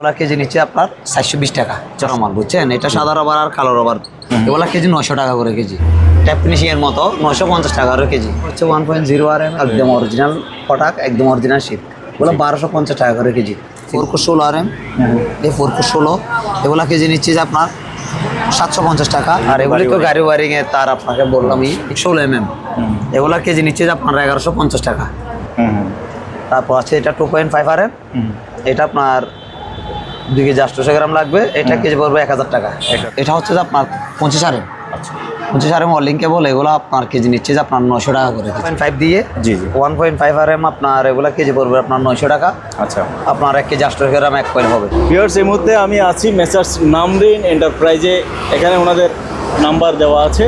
ওগুলা কেজি নিচ্ছে আপনার চারশো বিশ টাকা চড়া মাল বুঝছেন? এটা সাদা রবার আর কালো রবার। এগুলা কেজি নশো টাকা করে কেজি। ট্যাপ ফিনিশিং মতো নশো পঞ্চাশ টাকা করে কেজি। হচ্ছে one point zero R M একদম অরিজিনাল প্রোডাক্ট একদম অরিজিনাল শিপ ওগুলো বারোশো পঞ্চাশ টাকা করে কেজি। ফোর কো ষোলো আর এম এই ফোর কো ষোলো এগুলা কেজি নিচ্ছে যে আপনার সাতশো পঞ্চাশ টাকা। আর এগুলি তো গাড়ি ওয়ারিং এর তার আপনাকে বললামই ষোলো এম এম এগুলা কেজি নিচ্ছে যে আপনার এগারোশো পঞ্চাশ টাকা। তারপর আছে এটা two point five R M এটা আপনার দুই কেজি আটশোশো গ্রাম লাগবে এটা কেজি পড়বে এক হাজার টাকা। এটা হচ্ছে যে আপনার পঁচিশ আরে পঁচিশ আরে অলিং কেবল এগুলো আপনার কেজি নিচ্ছে যে আপনার নশো টাকা করে পয়েন্ট ফাইভ দিয়ে? জি জি। One point five R M আপনার এগুলো কেজি পড়বে আপনার নয়শো টাকা। আচ্ছা। আপনার এক কেজি আটশোশো গ্রাম এক পয়েন্ট হবে। ভিউয়ার্স এই মুহূর্তে আমি আছি মেসার্স নামরিন এন্টারপ্রাইজে এখানে ওনাদের নাম্বার দেওয়া আছে।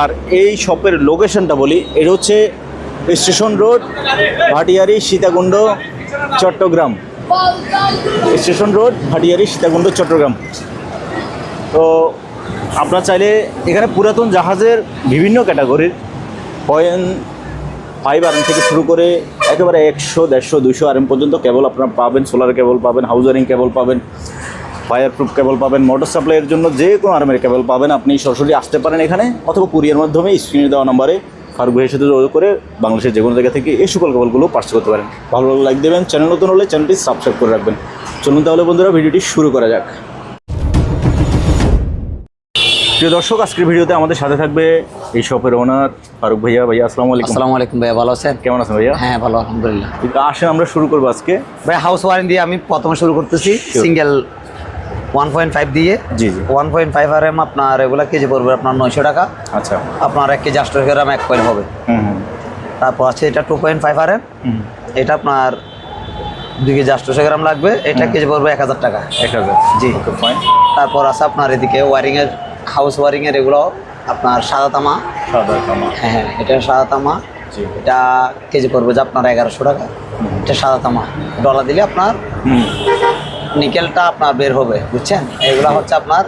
আর এই শপের লোকেশনটা বলি এটা হচ্ছে station road Bhatiari Sitakunda Chattogram. Station road Bhatiari Sitakunda, Chattogram. তো আপনার চাইলে এখানে পুরাতন জাহাজের বিভিন্ন ক্যাটাগরির পয়েন্ট ফাইভ আরএম থেকে শুরু করে একেবারে একশো, দেড়শো দুশো আরএম পর্যন্ত কেবল আপনারা পাবেন, সোলার কেবল পাবেন, হাউজারিং কেবল পাবেন ফায়ার প্রুফ কেবল পাবেন মোটর সাপ্লাইয়ের জন্য যে কোনো আর্মের কেবল পাবেন। আপনি সরাসরি আসতে পারেন এখানে অথবা কুরিয়ার মাধ্যমে স্ক্রিনে দেওয়া নাম্বারে। ফারুক ভাইয়ের সাথে যোগাযোগ করে বাংলাদেশের যে কোনো জায়গা থেকে এই সকল কেবলগুলো পার্স করতে পারেন। ভালো ভালো লাইক দেবেন চ্যানেল নতুন হলে চ্যানেলটি সাবস্ক্রাইব করে রাখবেন। চলুন তাহলে বন্ধুরা ভিডিওটি শুরু করা যাক। প্রিয় দর্শক আজকের ভিডিওতে আমাদের সাথে থাকবে এই শপের ওনার ফারুক ভাইয়া। ভাইয়া আসসালামু আলাইকুম। আসসালামু আলাইকুম ভাইয়া ভালো আছেন? কেমন আছেন ভাইয়া? হ্যাঁ ভালো আলহামদুলিল্লাহ। আসেন আমরা শুরু করব আজকে। ভাই হাউস ওয়ারেন্ট দিয়ে আমি প্রথমে শুরু করতেছি সিঙ্গেল ওয়ান পয়েন্ট ফাইভ দিয়ে জি জি। One point five R M আপনার এগুলো কেজি পড়বে আপনার নয়শো টাকা। আচ্ছা। আপনার এক কেজি আটশো গ্রাম এক পয়েন্ট হবে। তারপর আছে এটা two point five R M এটা আপনার দুই কেজি আটশোশো গ্রাম লাগবে। এটা কেজি পড়বে এক হাজার টাকা। এক হাজার। জি। ফাইন তারপর আছে আপনার এদিকে ওয়ারিংয়ের হাউস ওয়ারিংয়ের এগুলো আপনার সাদা তামা। সাদা কামা হ্যাঁ হ্যাঁ এটা সাদা তামা। এটা কেজি পড়বে যে আপনার এগারোশো টাকা। এটা সাদা তামা। ডলা দিলে আপনার নিকেলটা আপনার বের হবে বুঝছেন? এগুলো হচ্ছে আপনার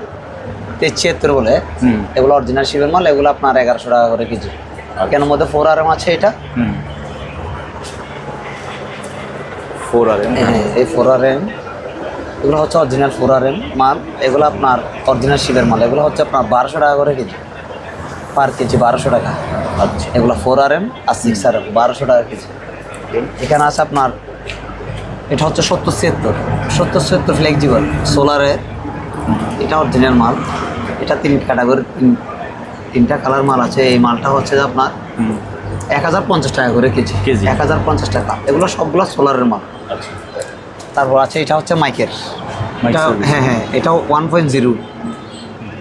ছিয়াত্তর বলে। এগুলো অরিজিনাল শিবের মাল এগুলো আপনার এগারোশো টাকা করে কেজি। কেন মধ্যে ফোর আর এম আছে এটা? হুম। ফোর আর এম হ্যাঁ এই ফোর আর এম এগুলো হচ্ছে অরিজিনাল ফোর আর এম মাল এগুলো আপনার অরিজিনাল শিলের মাল। এগুলো হচ্ছে আপনার বারোশো টাকা করে কেজি। পার কেজি বারোশো টাকা। আচ্ছা। এগুলো ফোর আর এম আর সিক্স আর এম বারোশো টাকা কেজি। এখানে আছে আপনার এটা হচ্ছে সত্তর ছিয়াত্তর। সত্তর ছিয়াত্তর ফ্লেক্সিবল সোলারের এটা অরিজিনাল মাল। এটা তিন ক্যাটাগরি তিনটা কালার মাল আছে। এই মালটা হচ্ছে যে আপনার এক হাজার পঞ্চাশ টাকা করে কেজি। কেজি। এক হাজার পঞ্চাশ টাকা। এগুলো সবগুলো সোলারের মাল। আচ্ছা। তারপর আছে এটা হচ্ছে মাইকের এটা হ্যাঁ হ্যাঁ এটা ওয়ান পয়েন্ট জিরো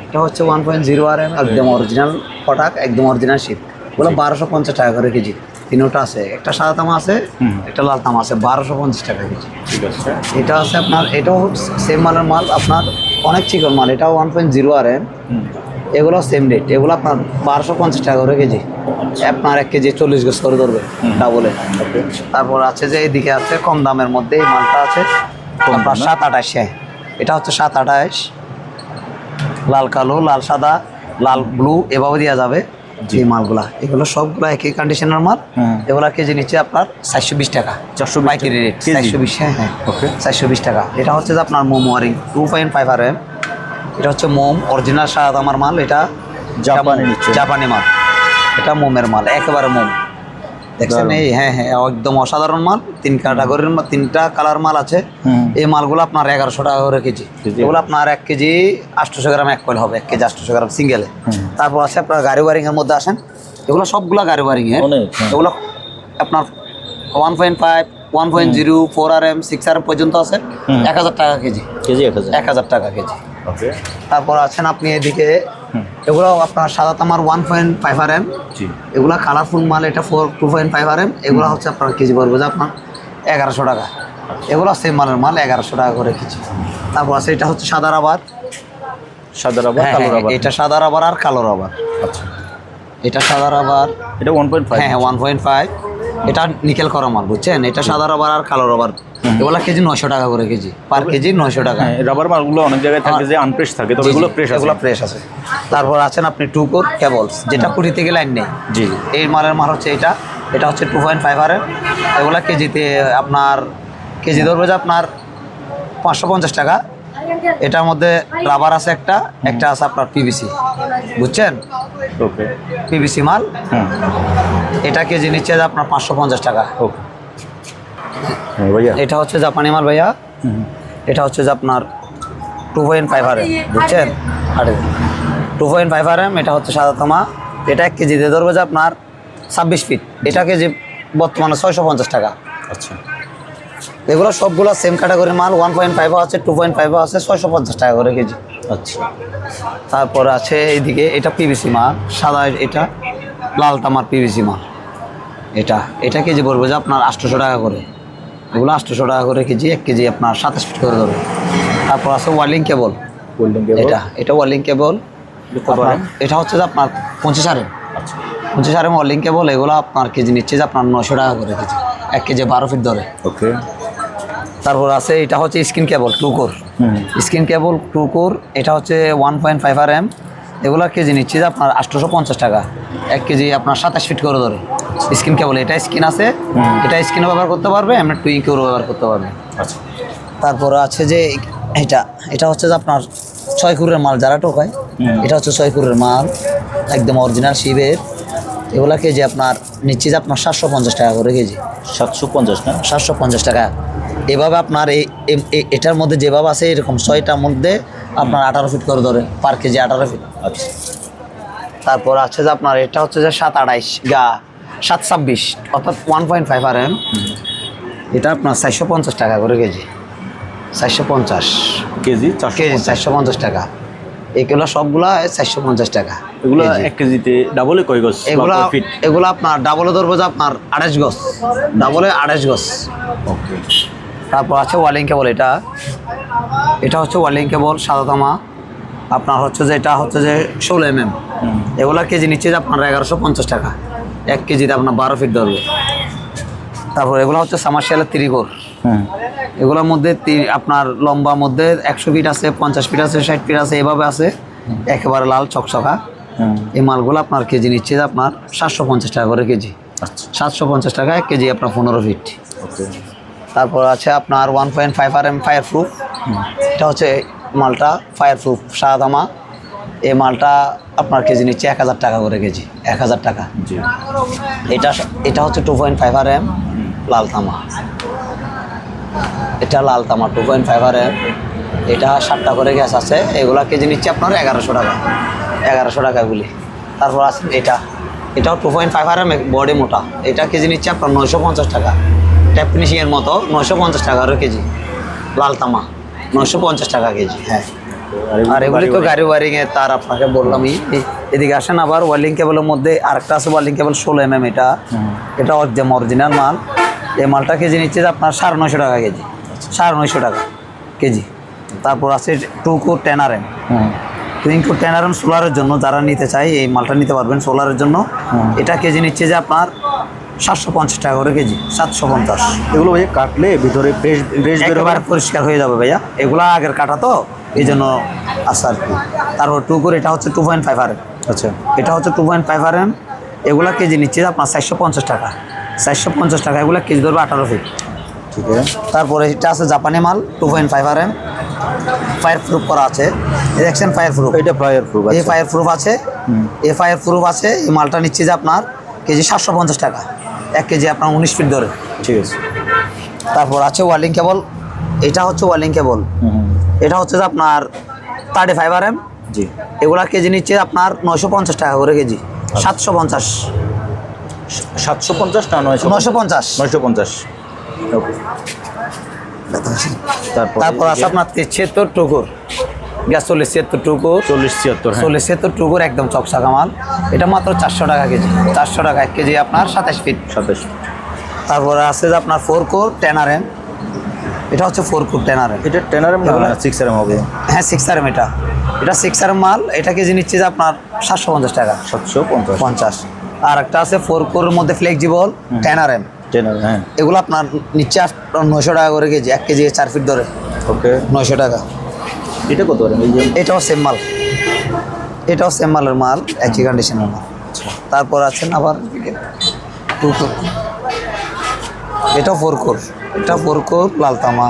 এটা হচ্ছে ওয়ান পয়েন্ট জিরো আর একদম অরিজিনাল প্রোডাক্ট একদম অরিজিনাল শিপ ওগুলো বারোশো পঞ্চাশ টাকা করে কেজি। তিনোটা আছে একটা সাদা তামা আছে একটা লাল তামা আছে বারোশো পঞ্চাশ টাকা কেজি। ঠিক আছে। এটা আছে আপনার এটাও সেম মালের মাল আপনার অনেক চিকন মাল এটাও one point zero R M এগুলো সেম রেট এগুলো আপনার বারোশো পঞ্চাশ টাকা করে কেজি। আপনার এক কেজি চল্লিশ গজ করে ধরবে ডাবলে তারপর আছে যে এইদিকে আছে কম দামের মধ্যে এই মালটা আছে আপনার সাত আঠাশ। এটা হচ্ছে সাত আঠাশ। লাল কালো লাল সাদা লাল ব্লু এভাবে দেওয়া যাবে। যে মালগুলা এগুলো সবগুলো একই কন্ডিশনের মাল। এগুলাকে এগুলা কেজি নিচ্ছে আপনার চারশো বিশ টাকা। 420 পাইকারি রেট? চারশো বিশ হ্যাঁ হ্যাঁ। ওকে। চারশো বিশ টাকা। এটা হচ্ছে যে আপনার মোম wiring two point five R M এটা হচ্ছে মোম অরিজিনাল সাদা আমার মাল এটা জাপানি। জাপানি মাল। এটা মোমের মাল একেবারে মোম। দেখছেন? এই হ্যাঁ হ্যাঁ একদম অসাধারণ মাল। তিন ক্যাটাগরির মাল তিনটা কালার মাল আছে। এই মালগুলো আপনার এগারোশো টাকা করে কেজি? এগুলো আপনার এক কেজি আটশোশো গ্রাম এক কয়েল হবে এক কেজি আটশোশো গ্রাম সিঙ্গেলে তারপর আছে আপনার গাড়ি ওয়ারিং এর মধ্যে আসেন। এগুলো সবগুলো গাড়ি ওয়ারিং এর। হ্যাঁ। এগুলো আপনার one point five one point zero four R M six R M পর্যন্ত আছে। এক হাজার টাকা কেজি। কেজি এক হাজার। টাকা কেজি। তারপর আছেন আপনি এদিকে এগুলো আপনার সাদা তামার one point five R M এগুলো কালারফুল মাল এটা four two point five R M এগুলো হচ্ছে আপনার কেজি পড়বে যে আপনার এগারোশো টাকা। এগুলো সেম মালের মাল এগারোশো টাকা করে কেজি। তারপর আছে এটা হচ্ছে সাদা রাবার। সাদা রাবার হ্যাঁ, কালো হ্যাঁ, রাবার। এটা সাদা রাবার আর কালো রাবার। আচ্ছা। এটা সাদা রাবার। এটা ওয়ান পয়েন্ট ফাইভ হ্যাঁ হ্যাঁ ওয়ান পয়েন্ট ফাইভ এটা নিকেল করা মাল বুঝছেন? এটা সাদা রাবার আর কালো রাবার। এগুলো কেজি নয়শো টাকা করে কেজি। পার কেজি নয়শো টাকা। হ্যাঁ রাবার মালগুলো অনেক জায়গায় থাকে যে আনপ্রেস থাকে তবে জি, জি, এগুলো প্রেস এগুলো ফ্রেশ আছে। তারপর আছেন আপনি টু কোর কেবলস যেটা কুড়ি থেকে লাইন নেই। জি এই মালের মাল হচ্ছে এটা। এটা হচ্ছে টু পয়েন্ট ফাইভ আর এগুলা কেজিতে আপনার কেজি ধরবে যে আপনার পাঁচশো পঞ্চাশ টাকা। এটার মধ্যে রাবার আছে একটা একটা আছে আপনার পিভিসি বুঝছেন? ওকে পিভিসি মাল। হুম। এটা কেজি নিচ্ছে আপনার পাঁচশো পঞ্চাশ টাকা। ওকে হ্যাঁ ভাইয়া। এটা হচ্ছে জাপানি মাল ভাইয়া। এটা হচ্ছে যে আপনার two point five R M বুঝছেন? Two point five R M এটা হচ্ছে সাদা তামা। এটা এক কেজি দিয়ে ধরবে যে আপনার ছাব্বিশ ফিট এটা কেজি বর্তমানে ছয়শো পঞ্চাশ টাকা। আচ্ছা। এগুলো সবগুলো সেম ক্যাটাগরির মাল ওয়ান পয়েন্ট ফাইভও আছে টু পয়েন্ট ফাইভও আছে ছয়শো পঞ্চাশ টাকা করে কেজি। আচ্ছা। তারপর আছে এইদিকে এটা পিভিসি মাল সাদা এটা লাল তামার পিভিসি মাল। এটা এটা কেজি পড়বে যে আপনার আটশোশো টাকা করে। এগুলো আটশোশো টাকা করে কেজি এক কেজি আপনার সাতাশ ফিট করে ধরবে তারপর আছে ওয়ার্লিং কেবল। এটা এটা ওয়ার্লিং কেবল? এটা হচ্ছে যে আপনার পঞ্চাশ আরেম আচ্ছা। পঞ্চাশ আরেম ওয়ার্লিং কেবল এগুলো আপনার কেজি নিচ্ছে যে আপনার নশো টাকা করে কেজি। এক কেজি বারো ফিট ধরে। ওকে। তারপর আছে এটা হচ্ছে স্ক্রিন কেবল টু কোর। হুম। স্ক্রিন কেবল টু কোর এটা হচ্ছে one point five R M এগুলো কেজি নিচ্ছে যে আপনার আটশোশো পঞ্চাশ টাকা। এক কেজি আপনার সাতাশ ফিট করে ধরে। স্ক্রিন কেবল এটা স্ক্রিন আছে? এটা স্ক্রিনও ব্যবহার করতে পারবে এমনি টুইঙ্কেও ব্যবহার করতে পারবে। আচ্ছা। তারপর আছে যে এটা এটা হচ্ছে যে আপনার ছয় কুরের মাল যারা টোকায় এটা হচ্ছে ছয় কুরের মাল একদম অরিজিনাল শিবের। এগুলা কেজি আপনার নিচ্ছে যে আপনার সাতশো পঞ্চাশ টাকা করে কেজি। সাতশো পঞ্চাশ না? সাতশো পঞ্চাশ টাকা। এভাবে আপনার এই এটার মধ্যে যেভাবে আছে এরকম ছয়টার মধ্যে আপনার আঠারো ফিট করে ধরে পার কেজি আঠারো ফিট। আচ্ছা। তারপর আছে যে আপনার এটা হচ্ছে যে সাত আড়াইশ গা। সাত ছাব্বিশ অর্থাৎ one point five R M এটা আপনার চারশো পঞ্চাশ টাকা করে কেজি। চারশো পঞ্চাশ। কেজি কেজি চারশো পঞ্চাশ টাকা। এগুলো সবগুলা চারশো পঞ্চাশ টাকা এগুলো এক কেজিতে ডাবলে কয় গছ এগুলা এগুলো আপনার ডাবলে ধরবো যে আপনার আড়াইশ গজ। ডাবলে আড়াইশ গজ। ওকে। তারপর আছে ওয়ালিং কেবল এটা। এটা হচ্ছে ওয়ালিং কেবল সাদা তামা। আপনার হচ্ছে যে এটা হচ্ছে যে ষোলো এম এম এগুলা কেজি নিচ্ছে যে আপনার এগারোশো পঞ্চাশ টাকা। এক কেজিতে আপনার বারো ফিট ধরবে। তারপর এগুলো হচ্ছে সামারশিয়ালের তিরিগোর হুম এগুলোর মধ্যে আপনার লম্বা মধ্যে একশো ফিট আছে পঞ্চাশ ফিট আছে ষাট ফিট আছে এভাবে আছে। একেবারে লাল চকচকা এই মালগুলো আপনার কেজি নিচ্ছে যে আপনার সাতশো পঞ্চাশ টাকা করে কেজি। আচ্ছা। সাতশো পঞ্চাশ টাকা এক কেজি আপনার পনেরো ফিট তারপর আছে আপনার one point five R M fire proof এটা হচ্ছে মালটা ফায়ার প্রুফ সাদামা। এই মালটা আপনার কেজি নিচ্ছে এক হাজার টাকা করে কেজি এক হাজার টাকা। এটা এটা হচ্ছে two point five R M লাল তামা। এটা লাল তামা two point five R M এটা সাতটা করে গ্যাস আছে এগুলা কেজি নিচ্ছে আপনার এগারোশো টাকা। এগারোশো টাকা গুলি। তারপর আছে এটা। এটাও two point five R M body মোটা। এটা কেজি নিচ্ছে আপনার নয়শো পঞ্চাশ টাকা। ট্যাপ ফিনিশিংয়ের মতো নয়শো পঞ্চাশ টাকা করে কেজি। লাল তামা নয়শো পঞ্চাশ টাকা কেজি হ্যাঁ। আর এগুলি তো গাড়ি ওয়ারিং এ তার আপনাকে বললামই এ- এদিকে আসেন আবার ওয়ার্লিং কেবলের মধ্যে আরেকটা আছে ওয়ার্লিং কেবল ষোলো এম এম এটা। এটা একদম অরিজিনাল মাল এই মালটা কেজি নিচ্ছে যে আপনার সাড়ে নয়শো টাকা কেজি। সাড়ে নয়শো টাকা কেজি। তারপর আছে two core ten R M twin core ten R M সোলারের জন্য যারা নিতে চায় এই মালটা নিতে পারবেন সোলারের জন্য। এটা কেজি নিচ্ছে যে আপনার সাতশো পঞ্চাশ টাকা করে কেজি সাতশো পঞ্চাশ। এগুলো ভাইয়া কাটলে ভিতরে পরিষ্কার হয়ে যাবে ভাইয়া। এগুলো আগের কাটা তো। এই জন্য আসছে আর কি। তারপর টু করে এটা হচ্ছে টু পয়েন্ট ফাইভ আর আচ্ছা। এটা হচ্ছে two point five R M এগুলা কেজি নিচ্ছে আপনার চারশো পঞ্চাশ টাকা। চারশো পঞ্চাশ টাকা এগুলো কেজি ধরবে আঠারো ফিট ঠিক আছে। তারপরে এটা আছে জাপানি মাল two point five R M fire proof করা আছে। দেখছেন ফায়ার প্রুফ এটা ফায়ার প্রুফ এই ফায়ার প্রুফ আছে। এ ফায়ার প্রুফ আছে এই মালটা নিচ্ছে যে আপনার কেজি সাতশো পঞ্চাশ টাকা। এক কেজি আপনার উনিশ ফিট ধরে। ঠিক আছে। তারপর আছে ওয়ার্লিং কেবল এটা হচ্ছে ওয়ার্লিং কেবল। এটা হচ্ছে যে আপনার থার্টি ফাইভ আর এম জি। এগুলা কেজি নিচ্ছে আপনার নয়শো পঞ্চাশ টাকা করে কেজি। সাতশো পঞ্চাশ। সাতশো পঞ্চাশ না নয়শো নয়শো পঞ্চাশ। নয়শো পঞ্চাশ। ওকে তারপর আছে আপনার ছিয়াত্তর টুকুর। গ্যাস চল্লিশ ছিয়াত্তর টুকুর। চল্লিশ ছিয়াত্তর হ্যাঁ। চল্লিশ ছিয়াত্তর টুকুর একদম চকচকা মাল এটা মাত্র চারশো টাকা কেজি। চারশো টাকা এক কেজি আপনার সাতাশ ফিট সাতাশ তারপরে আছে যে আপনার four core ten R M এটা হচ্ছে four core ten R M এটা টেন আর এম না সিক্স আর এম হবে। হ্যাঁ সিক্স আর এম এটা। এটা সিক্স আর এম মাল এটা কেজি নিচ্ছে যে আপনার সাতশো পঞ্চাশ টাকা। সাতশো পঞ্চাশ। পঞ্চাশ। আর একটা আছে ফোর কোরের মধ্যে flexible ten R M. Ten R হ্যাঁ। এগুলো আপনার নিচ্ছে নয়শো টাকা করে কেজি এক কেজি চার ফিট ধরে। ওকে। নয়শো টাকা। এটা কত এটাও সেম মাল। এটাও সেম মালের মাল একই কন্ডিশনের মাল। তারপর আছেন আবার টু কোর এটাও ফোর কোর এটা ফোর কোর লাল তামা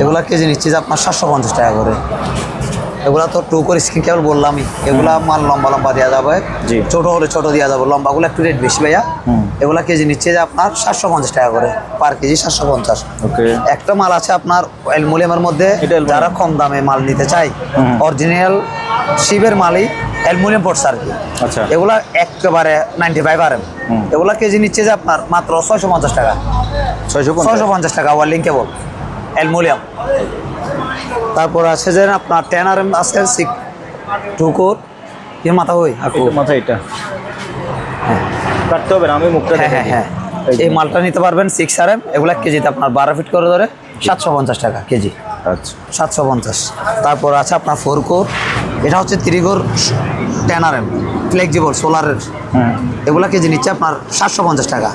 এগুলা কেজি নিচ্ছি যে আপনার সাতশো পঞ্চাশ টাকা করে। এগুলা তো টু করে স্ক্রিন কেবল বললামই। এগুলা মাল লম্বা লম্বা দেওয়া যাবে। ছোট হলে ছোট দেওয়া যাবে লম্বাগুলো একটু রেট বেশি ভাইয়া। এগুলা কেজি নিচ্ছে যে আপনার সাতশো পঞ্চাশ টাকা করে পার কেজি সাতশো পঞ্চাশ। একটা মাল আছে আপনার অ্যালমোনিয়ামের মধ্যে যারা কম দামে মাল নিতে চায় অরিজিনাল শিবের মালই অ্যালমোনিয়াম পড়ছে আর কি আচ্ছা। এগুলা একেবারে নাইনটি ফাইভ আর এম। এগুলা কেজি নিচ্ছে যে আপনার মাত্র ছয়শো পঞ্চাশ টাকা। ছয়শো ছয়শো পঞ্চাশ টাকা ওয়ার্লিং কেবল অ্যালমোনিয়াম। তারপর আছে যে আপনার টেন আর এম আছে সিক টুকুর কি মাথা এটা মাথা এটা। কাটতে হবে না আমি মুখটা হ্যাঁ হ্যাঁ হ্যাঁ। এই মালটা নিতে পারবেন সিক্স আর এম এগুলা কেজিতে আপনার বারো ফিট করে ধরে সাতশো পঞ্চাশ টাকা কেজি। আচ্ছা। সাতশো পঞ্চাশ। তারপর আছে আপনার ফোর কোর এটা হচ্ছে ত্রিগোর টেন আর এম ফ্লেক্সিবল সোলারের এগুলা কেজি নিচ্ছে আপনার সাতশো পঞ্চাশ টাকা।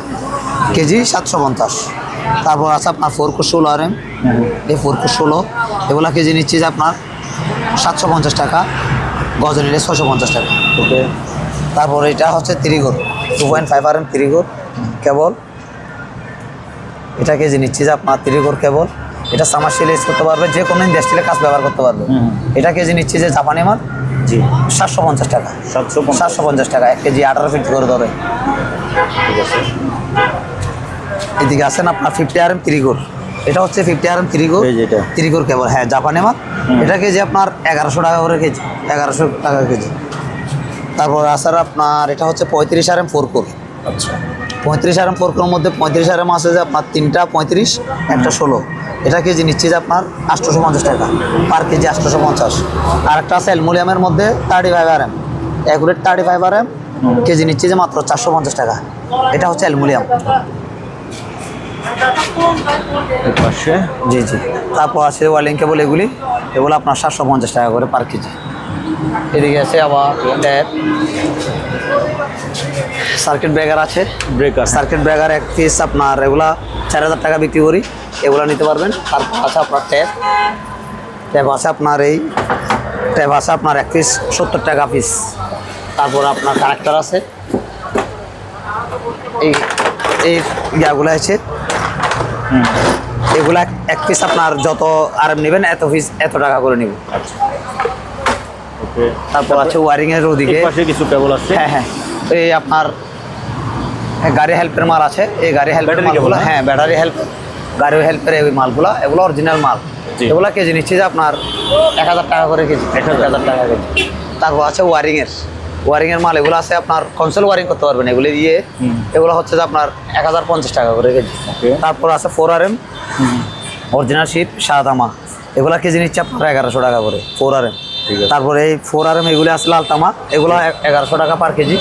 কেজি সাতশো পঞ্চাশ। তারপর আছে আপনার ফোর কোর ষোলো আর এম এই ফোর কোর ষোলো। এগুলা কেজি নিচ্ছে যে আপনার সাতশো পঞ্চাশ টাকা গজ নিলে ছশো পঞ্চাশ টাকা। ওকে। তারপর এটা হচ্ছে ত্রিগোর two point five R M ত্রিগোর cable এটা কেজি নিচ্ছে যে আপনার ত্রিগোর কেবল এটা সামারশিল ইউজ করতে পারবে যে কোনো ইন্ডাস্ট্রিয়ালে কাজ ব্যবহার করতে পারবে। এটা কেজি নিচ্ছে যে জাপানি মাল জি। সাতশো পঞ্চাশ টাকা। সাতশো সাতশো পঞ্চাশ টাকা এক কেজি আঠারো ফিট করে ধরে। ঠিক আছে। এদিকে আছেন আপনার ফিফটি আর এম ত্রিগোর এটা হচ্ছে ফিফটি আর এম ত্রিগোর। ত্রিগোর কেবল হ্যাঁ জাপানি মাল। এটা কেজি আপনার এগারোশো টাকা করে কেজি এগারোশো টাকা কেজি। তারপর আসার আপনার এটা হচ্ছে পঁয়ত্রিশ আর এম ফোর কোর আচ্ছা। পঁয়ত্রিশ আর এম ফোর কোর মধ্যে পঁয়ত্রিশ আর এম আছে যে আপনার তিনটা পঁয়ত্রিশ একটা ষোলো। এটা কেজি নিচ্ছি যে আপনার আটশোশো পঞ্চাশ টাকা পার কেজি আটশোশো পঞ্চাশ আর একটা আছে অ্যালমোনিয়ামের মধ্যে thirty five R M accurate thirty five R M KG নিচ্ছি যে মাত্র চারশো পঞ্চাশ টাকা। এটা হচ্ছে অ্যালমোনিয়াম। জি জি। তারপর আছে ওয়ালিং কেবল এগুলি। এগুলো আপনার সাতশো পঞ্চাশ টাকা করে পার কেজি। এদিকে আছে আবার ট্যাপ সার্কিট ব্রেকার আছে। ব্রেকার সার্কিট ব্রেকার এক পিস আপনার এগুলা চার হাজার টাকা বিক্রি করি এগুলা নিতে পারবেন। তারপর আছে আপনার ট্যাপ ট্যাপ আছে আপনার এই ট্যাপ আছে আপনার এক পিস সত্তর টাকা পিস তারপর আপনার কানেক্টার আছে। এই এই ইয়াগুলো আছে। এগুলা এক পিস আপনার যত আরাম নেবেন এত পিস এত টাকা করে নিব। আচ্ছা। ওকে তারপর আছে ওয়ারিং এর ওদিকে পাশে কিছু কেবল আছে। হ্যাঁ হ্যাঁ। এই আপনার গাড়ি হেল্পের মাল আছে। এই গাড়ি হেল্পের মালগুলো হ্যাঁ ব্যাটারি হেল্প গাড়ি হেল্পের এই মালগুলো এগুলো অরিজিনাল মাল। এগুলো কেজি নিচ্ছে যে আপনার এক হাজার টাকা করে কেজি। এক হাজার। টাকা কেজি। তারপর আছে ওয়ারিংয়ের। ওয়ারিংয়ের মাল এগুলো আছে আপনার কনসোল ওয়ারিং করতে পারবেন এগুলি দিয়ে। এগুলো হচ্ছে যে আপনার এক হাজার পঞ্চাশ টাকা করে কেজি। তারপর আছে four R M original ship সাদামা এগুলা কেজি নিচ্ছে আপনার এগারোশো টাকা করে ফোর আর এম। তারপরে এই ফোর আর এম এগুলি আছে লাল তামা এগুলো এগারোশো টাকা পার কেজি।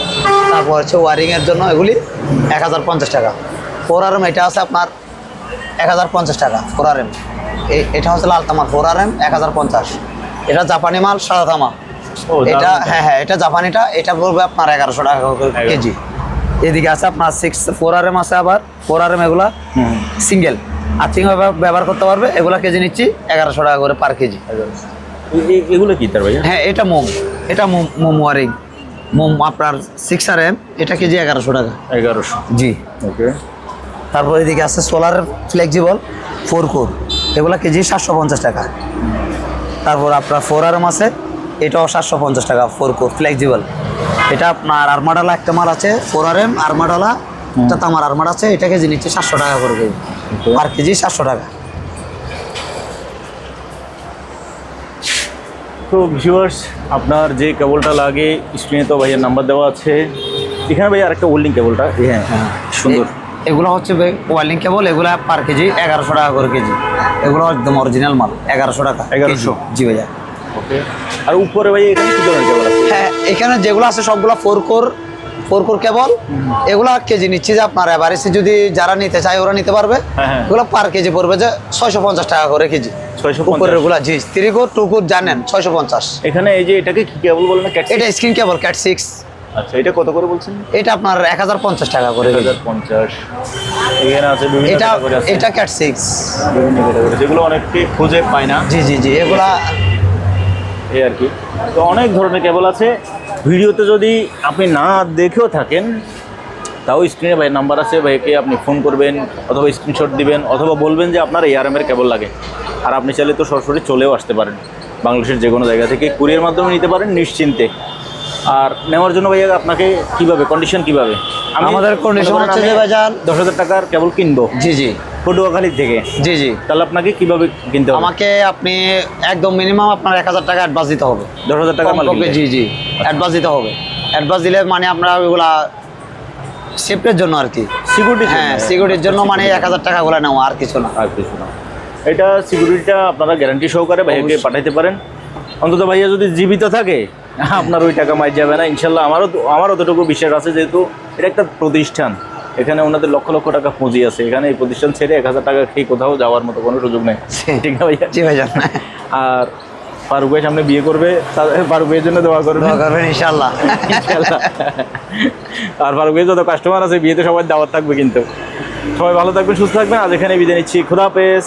তারপর হচ্ছে ওয়ারিংয়ের জন্য এগুলি এক হাজার পঞ্চাশ টাকা। ফোর আর এম এটা আছে আপনার এক হাজার পঞ্চাশ টাকা ফোর আর এম এটা হচ্ছে লাল তামার ফোর আর এম এক হাজার পঞ্চাশ। এটা জাপানি মাল সাদা তামা। এটা হ্যাঁ হ্যাঁ এটা জাপানিটা এটা পড়বে আপনার এগারোশো টাকা করে কেজি। এদিকে আছে আপনার সিক্স ফোর আর এম আছে আবার ফোর আর এম এগুলা সিঙ্গেল আর্থিং ব্যবহার করতে পারবে এগুলা কেজি নিচ্ছি এগারোশো টাকা করে পার কেজি। এগুলো কি তার ভাইয়া? হ্যাঁ এটা মোম। এটা মোম মোম ওয়ারিং। মোম আপনার সিক্স আর এম এটা কেজি এগারোশো টাকা। এগারোশো। জি। ওকে। তারপর এদিকে আছে সোলার ফ্লেক্সিবল ফোর কোর এগুলা কেজি সাতশো পঞ্চাশ টাকা। তারপর আপনার ফোর আর এম আছে এটাও সাতশো পঞ্চাশ টাকা ফোর কোর ফ্লেক্সিবল এটা আপনার আরমাডালা একটা মাল আছে ফোর আর এম আরমাডালা এটা তো আমার আরমাড আছে এটা কেজি নিচ্ছে সাতশো টাকা করে। কেজি পার কেজি সাতশো টাকা। তো ভিউয়ার্স আপনার যে কেবলটা লাগে স্ক্রিনে তো ভাইয়ের নাম্বার দেওয়া আছে। এখানে ভাই আরেকটা ওল্ডিং কেবলটা হ্যাঁ হ্যাঁ। সুন্দর। এগুলো হচ্ছে ওয়ার্লিং কেবল এগুলো পার কেজি এগারোশো টাকা করে কেজি। এগুলো একদম অরিজিনাল মাল এগারোশো টাকা এগারোশো? জি ভাইয়া। ওকে আর উপরে ভাই এখানে কি ধরনের কেবল আছে? হ্যাঁ এখানে যেগুলো আছে সবগুলো four core four core cable এগুলা কেজি নিচ্ছি যে আপনার এভারেজে যদি যারা নিতে চায় ওরা নিতে পারবে। হ্যাঁ, হ্যাঁ। এগুলো পার কেজি পড়বে যে ছয়শো পঞ্চাশ টাকা করে কেজি। জি জানেন ছয়শো পঞ্চাশ। এখানে এই যে এটাকে কি কেবল বলে না এটা স্ক্রিন কেবল ক্যাট সিক্স আচ্ছা এটা কত করে বলছেন? এটা আপনার এক হাজার পঞ্চাশ টাকা করে এখানে আছে বিভিন্ন এটা এটা ক্যাট সিক্স বিভিন্ন ক্যাটাগরি যেগুলো অনেকে খুঁজে পায় না। জি জি জি এগুলা এই আর কি। তো অনেক ধরনের কেবল আছে। ভিডিওতে যদি আপনি না দেখেও থাকেন তাও স্ক্রিনে ভাই নাম্বার আছে ভাইকে আপনি ফোন করবেন অথবা স্ক্রিনশট দিবেন অথবা বলবেন যে আপনার এআরএম এর কেবল লাগে। আর আপনি চাইলে তো সরাসরি চলেও আসতে পারেন। বাংলাদেশের যে কোনো জায়গা থেকে কুরিয়ার মাধ্যমে নিতে পারেন নিশ্চিন্তে। আর নেওয়ার জন্য ভাইয়া আপনাকে কীভাবে কন্ডিশন কীভাবে? আমি আমাদের করেন হচ্ছে যে ভাইজান- দশ হাজার টাকার কেবল কিনবো। জি জি। পটুয়াখালী থেকে জি জি। তাহলে আপনাকে কীভাবে কিনতে হবে? আমাকে আপনি একদম মিনিমাম আপনার এক হাজার টাকা অ্যাডভান্স দিতে হবে। দশ হাজার টাকা জি জি। অ্যাডভান্স দিতে হবে। অ্যাডভান্স দিলে মানে আমরা ওইগুলা সেফটের জন্য আর কি। সিকিউরিটি হ্যাঁ সিকিউরিটির জন্য মানে এক হাজার টাকা গুলো নেওয়া আর কিছু না। আর কিছু না। এটা সিকিউরিটিটা আপনারা গ্যারান্টি সহকারে ভাইয়াকে। পাঠাইতে পারেন। অন্তত ভাইয়া যদি জীবিত থাকে আপনার ওই টাকা মাই যাবে না। ইনশাল্লাহ আমারও তো- আমারও অতটুকু বিশ্বাস আছে যেহেতু এটা একটা প্রতিষ্ঠান। এখানে ওনাদের লক্ষ লক্ষ টাকা পুঁজি আছে। এখানে এই প্রতিষ্ঠান ছেড়ে এক হাজার টাকা খেয়ে কোথাও যাওয়ার মতো কোনো সুযোগ নেই। ঠিক না ভাইয়া? জি ভাইজান। আর ফারুক ভাই সামনে বিয়ে করবে ফারুক ভাইয়ের জন্য দোয়া করবে দোয়া করবেন ইনশাল্লাহ। আর ফারুক ভাই যত কাস্টমার আছে বিয়েতে সবাই দাওয়াত থাকবে কিন্তু। সবাই ভালো থাকবেন সুস্থ থাকবেন। আর এখানে বিদায় নিচ্ছি। খুদা হাফেজ।